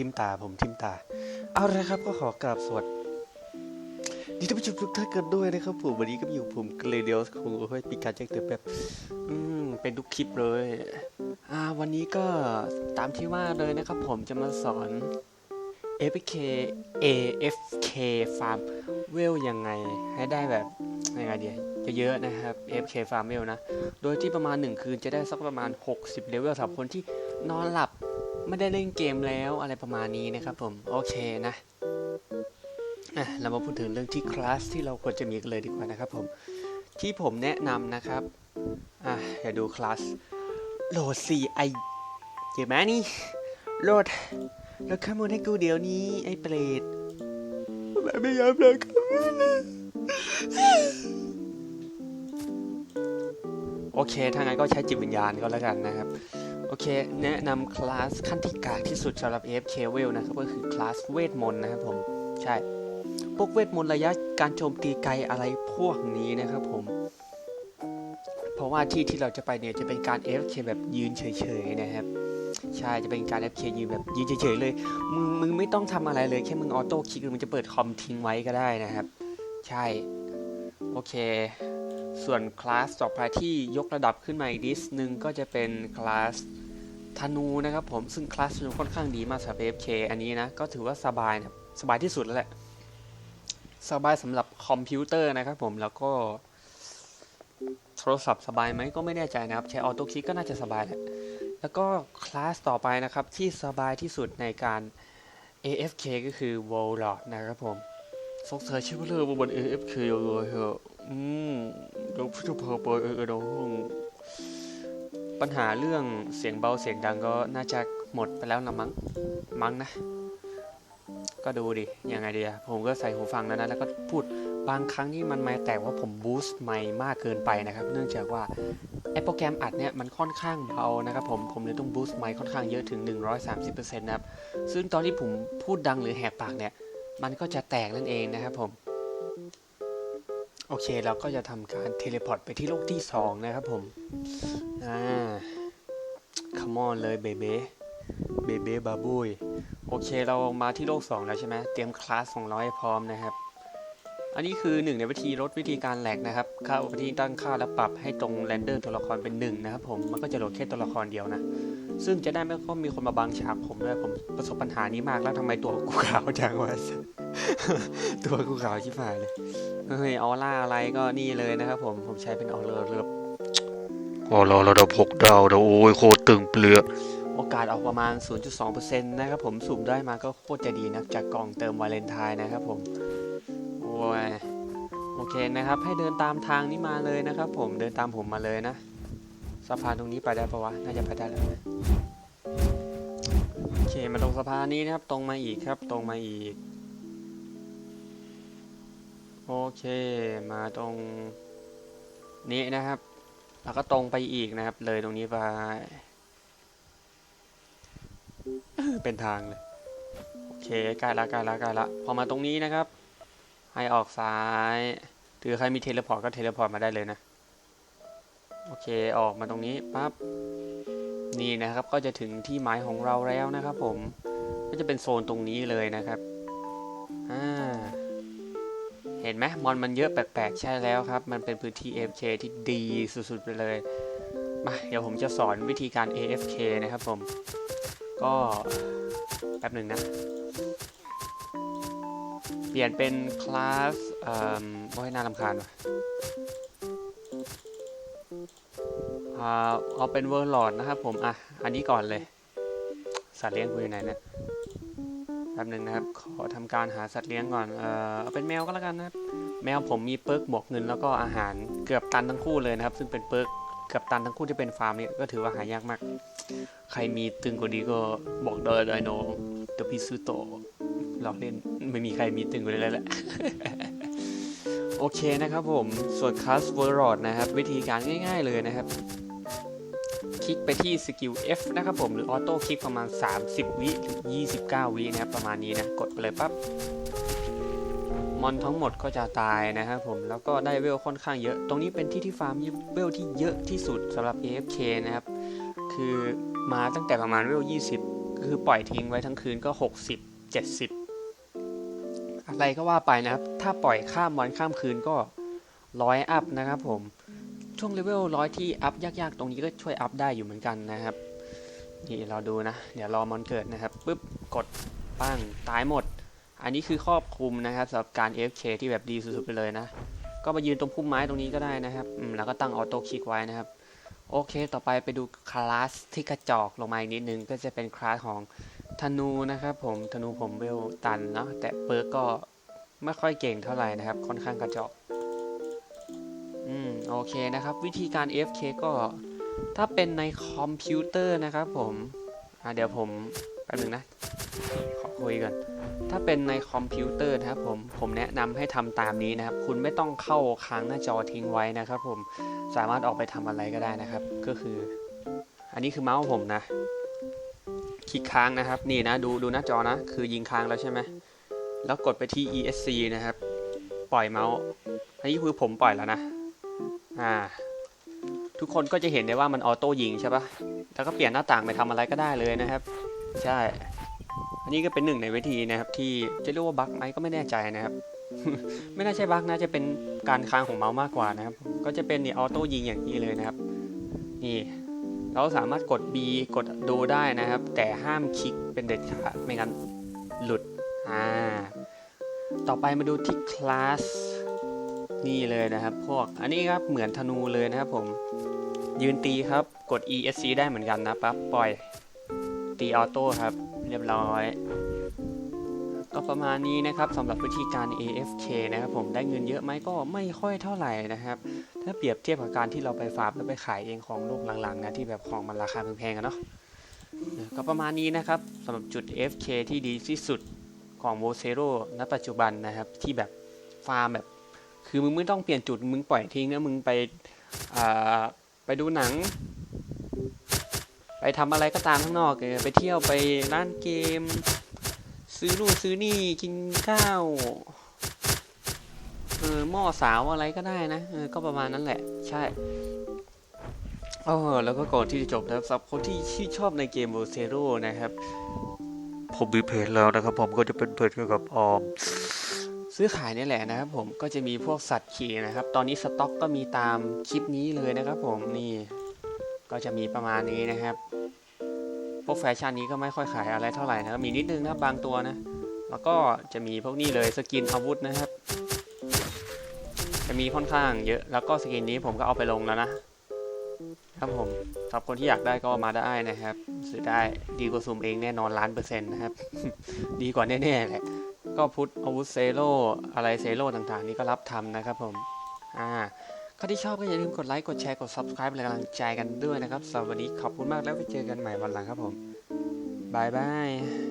ทิมตา ผมทิมตา เอาละครับก็ขอกราบสวัสดีท่านผู้ชมทุกท่านกันด้วยนะครับผมวันนี้ก็อยู่ผมเกรเดียสคงให้ปีการแจ้งเตือนแบบอืมเป็นทุกคลิปเลย อ่าวันนี้ก็ตามที่ว่าเลยนะครับผมจะมาสอน AFK AFK Farm เวลยังไงให้ได้แบบยังไงเดียเยอะๆนะครับ AFK Farm เวลนะ โดยที่ประมาณ 1 คืนจะได้สักประมาณ 60 เลเวลสำหรับคนที่นอนหลับ ไม่ได้เล่นเกมแล้วอะไรประมาณนี้นะครับผม โอเคนะอะเรามาพูดถึงเรื่องที่คลาสที่เราควรจะมีกันเลยดีกว่านะครับผม ที่ผมแนะนำนะครับอะอย่าดูคลาสโหลด CI เห็นไหมนี่โหลดแล้วขโมยให้กูเดี๋ยวนี้ไอ้เปรตแบบไม่ยอมเลยโอเค ถ้างั้นก็ใช้จิตวิญญาณก็แล้วกันนะครับ โอเค แนะนำคลาสขั้นที่กากที่สุดสำหรับ AFK w e l นะครับ ก็คือคลาสเวทมนต์นะครับผม ใช่ พวกเวทมนต์ระยะการโจมตีไกลอะไรพวกนี้นะครับผม เพราะว่าที่ที่เราจะไปเนี่ยจะเป็นการ AFK แบบยืนเฉยๆนะครับ ใช่ จะเป็นการ AFK ยืนแบบยืนเฉยๆเลย มึงมึงไม่ต้องทำอะไรเลย แค่มึงออโต้คลิกหรือมึงจะเปิดคอมทิ้งไว้ก็ได้นะครับ ใช่ โอเค ส่วนคลาสต่อไปที่ยกระดับขึ้นมาอีกนิดนึงก็จะเป็นคลาสธนูนะครับผมซึ่งคลาสธนูค่อนข้างดีมากสำหรับ AFK อันนี้นะก็ถือว่าสบายนะสบายที่สุดแล้วแหละ สบายสำหรับคอมพิวเตอร์นะครับผมแล้วก็ โทรศัพท์สบายไหมก็ไม่แน่ใจนะครับ ใช้ออโต้คลิกก็น่าจะสบายแหละแล้วก็คลาสต่อไปนะครับที่สบายที่สุดในการ AFK ก็คือ Warlord นะครับผม สงสัยชื่อเลยบน AFK เลยเหรออืมเดี๋ยวพี่จะพาไปเออเออเดี๋ยวปัญหาเรื่องเสียงเบาเสียงดังก็น่าจะหมดไปแล้วนะมั้ง มั้งนะ ก็ดูดิ ยังไงดีอะผมก็ใส่หูฟังแล้วนะ แล้วก็พูดบางครั้งที่มันไม่แต่ว่าผมบูสต์ไมค์มากเกินไปนะครับ เนื่องจากว่าไอโปรแกรมอัดเนี่ยมันค่อนข้างเบานะครับผม ผมเลยต้องบูสต์ไมค์ค่อนข้างเยอะถึง 130%นะครับ ซึ่งตอนที่ผมพูดดังหรือแหกปากเนี่ย มันก็จะแตกนั่นเองนะครับผม โอเคเราก็จะทำการเทเลพอร์ตไปที่โลกที่ 2 นะครับผม อ่า come on เลยเบเบ้เบเบ้บาบุยโอเคเรามาที่โลก 2 แล้วใช่ไหมเตรียมคลาสของเราให้พร้อมนะครับ อันนี้คือหนึ่งในวิธีลดวิธีการแหลกนะครับเข้าไปที่ตั้งค่าแล้วปรับให้ตรงเรนเดอร์ตัวละครเป็นหนึ่งนะครับผม มันก็จะโหลดแค่ตัวละครเดียวนะ ซึ่งจะได้ไม่ก็มีคนมาบังฉากผมด้วยผมประสบปัญหานี้มากแล้วทำไมตัวกูขาวจังวะตัวกูขาวชิบหายเลยเฮ้ยออร่าอะไรก็นี่เลยนะครับผมผมใช้เป็นออเรอร์เรือโอ้เราระดับหกดาวนะโอ้ยโคตรตึงเปลือกโอกาสออกประมาณ 0.2%นะครับผมสุ่มได้มาก็โคตรจะดีนะจากกล่องเติมวาเลนไทน์นะครับผมโอ้ยโอเคนะครับ ให้เดินตามทางนี้มาเลยนะครับผมเดินตามผมมาเลยนะ สะพานตรงนี้ไปได้ปะวะ น่าจะไปได้แล้วนะโอเค มาตรงสะพานนี้นะครับ ตรงมาอีกครับ ตรงมาอีก โอเค มาตรงนี้นะครับ แล้วก็ตรงไปอีกนะครับ เลยตรงนี้ไป เป็นทางเลย โอเคใกล้ละใกล้ละใกล้ละ พอมาตรงนี้นะครับ ให้ออกซ้าย ถือใครมีเทเลพอร์ตก็เทเลพอร์ตมาได้เลยนะ โอเคออกมาตรงนี้ปั๊บนี่นะครับก็จะถึงที่หมายของเราแล้วนะครับ ผมก็จะเป็นโซนตรงนี้เลยนะครับอ่าเห็นไหมมอนมันเยอะแปลกๆใช่แล้วครับ มันเป็นพื้นที่ AFK ที่ดีสุดๆไปเลยมาเดี๋ยวผมจะสอนวิธีการ AFK นะครับผม ก็แป๊บหนึ่งนะ เปลี่ยนเป็นคลาสเอ่อว่าให้น่ารำคาญว่ะ เอาเป็นเวอร์ลอดนะครับผมอะอันนี้ก่อนเลย สัตว์เลี้ยงกูอยู่ไหนเนี่ยแป๊บหนึ่งนะครับ ขอทำการหาสัตว์เลี้ยงก่อนเออเอาเป็นแมวก็แล้วกันนะครับ แมวผมมีเปิร์กบวกเงินแล้วก็อาหารเกือบตันทั้งคู่เลยนะครับ ซึ่งเป็นเปิร์กเกือบตันทั้งคู่ที่เป็นฟาร์มนี่ก็ถือว่าหายากมาก ใครมีตึงกว่านี้ก็บอกได้เลยน้อเดี๋ยวพี่ซื้อโตอหลอกเล่นไม่มีใครมีตึงกว่านี้แล้วแหละโอเคนะครับผมส่วนคัสเวอร์รอดนะครับ วิธีการง่าย ๆเลยนะครับ ลิกไปที่สกิล F นะครับผมหรือออโต้คลิกประมาณ 30 วิหรือ 29 วินะครับประมาณนี้นะ กดไปเลยปั๊บมอนทั้งหมดก็จะตายนะครับผมแล้วก็ได้เวลค่อนข้างเยอะ ตรงนี้เป็นที่ที่ฟาร์มเวลที่เยอะที่สุดสำหรับ AFK นะครับ คือมาตั้งแต่ประมาณเวล 20 คือปล่อยทิ้งไว้ทั้งคืนก็ 60 70 อะไรก็ว่าไปนะครับ ถ้าปล่อยข้ามวันข้ามคืนก็ร้อยอัพนะครับผม ช่วงเลเวลร้อยที่อัพยากๆ ตรงนี้ก็ช่วยอัพได้อยู่เหมือนกันนะครับ นี่เราดูนะ เดี๋ยวรอมันเกิดนะครับปุ๊บกดปั้งตายหมด อันนี้คือครอบคลุมนะครับสำหรับการ FK ที่แบบดีสุดๆไปเลยนะ ก็มายืนตรงพุ่มไม้ตรงนี้ก็ได้นะครับแล้วก็ตั้งออโต้คลิกไว้นะครับ โอเค ต่อไปไปดูคลาสที่กระจอกลงมาอีกนิดนึง ก็จะเป็นคลาสของธนูนะครับผมธนูผมเวลตันเนาะแต่เปิร์กก็ไม่ค่อยเก่งเท่าไหร่นะครับ ค่อนข้างกระจอก อืมโอเคนะครับ วิธีการ AFK ก็ถ้าเป็นในคอมพิวเตอร์นะครับผมอ่าเดี๋ยวผมแป๊บนึงนะ ขอคุยก่อน ถ้าเป็นในคอมพิวเตอร์นะครับผม ผมแนะนำให้ทำตามนี้นะครับ คุณไม่ต้องเข้าค้างหน้าจอทิ้งไว้นะครับผม สามารถออกไปทำอะไรก็ได้นะครับ ก็คือ อันนี้คือเมาส์ผมนะ คลิกค้างนะครับ นี่นะ ดูดูหน้าจอนะ คือยิงค้างแล้วใช่ไหม แล้วกดไปที่ ESC นะครับ ปล่อยเมาส์ อันนี้คือผมปล่อยแล้วนะ อ่า ทุกคนก็จะเห็นได้ว่ามันออโต้ยิงใช่ปะแล้วก็เปลี่ยนหน้าต่างไปทำอะไรก็ได้เลยนะครับ ใช่ อันนี้ก็เป็นหนึ่งในวิธีนะครับ ที่จะเรียกว่าบั๊กไหมก็ไม่แน่ใจนะครับ ไม่น่าใช่บั๊กนะจะเป็นการค้างของเมาส์มากกว่านะครับ ก็จะเป็นนี่ออโต้ยิงอย่างนี้เลยนะครับ นี่เราสามารถกด B กดดูได้นะครับ แต่ห้ามคลิกเป็นเด็ดขาดไม่งั้นหลุด อ่า ต่อไปมาดูที่คลาส นี่เลยนะครับ พวกอันนี้ครับเหมือนธนูเลยนะครับผมยืนตีครับกด ESC ได้เหมือนกันนะปั๊บปล่อยตีออโต้ครับ เรียบร้อย ก็ประมาณนี้นะครับสำหรับวิธีการ AFK นะครับผมได้เงินเยอะไหมก็ไม่ค่อยเท่าไหร่นะครับ ถ้าเปรียบเทียบกับการที่เราไปฟาร์มแล้วไปขายเองของโลกหลังๆนะที่แบบของมันราคาแพงๆกันเนาะก็ประมาณนี้นะครับสำหรับจุด fk ที่ดีที่สุดของโวเซโรณปัจจุบันนะครับ ที่แบบฟาร์มแบบ คือมึงไม่ต้องเปลี่ยนจุดมึงปล่อยทิ้งนะมึงไปไปดูหนัง ไปทำอะไรก็ตามข้างนอกไปเที่ยวไปร้านเกม ซื้อนู่นซื้อนี่กินข้าวเออหม้อสาวอะไรก็ได้นะเออก็ประมาณนั้นแหละ ใช่เออแล้วก็ก่อนที่จะจบนะครับสำหรับคนที่ชื่ชอบในเกมโ o เซโรนะครับ ผมมีเพจแล้วนะครับ ผมก็จะเป็นเพจเกี่ยวกับออม ซื้อขายนี่แหละนะครับผมก็จะมีพวกสัตว์ขี่นะครับ ตอนนี้สต็อกก็มีตามคลิปนี้เลยนะครับผมนี่ก็จะมีประมาณนี้นะครับ พวกแฟชั่นนี้ก็ไม่ค่อยขายอะไรเท่าไหร่นะครับมีนิดนึงนะบบางตัวนะ แล้วก็จะมีพวกนี้เลยสกินอาวุธนะครับ จะมีค่อนข้างเยอะแล้วก็สกินนี้ผมก็เอาไปลงแล้วนะครับผมสำหรับคนที่อยากได้ก็มาได้นะครับ ซื้อได้ดีกว่าซุ่มเองแน่นอนล้านเปอร์เซ็นต์นะครับ ดีกว่าแน่ๆแหละ ก็พุทธอาวุธเซโลอะไรเซโลต่างๆ นี่ก็รับทำนะครับผม อ่าก็ที่ชอบก็อย่าลืมกดไลค์ กดแชร์ กด subscribe เป็นกำลังใจกันด้วยนะครับสำหรับวันนี้ขอบคุณมากแล้วไปเจอกันใหม่วันหลังครับผมบายบาย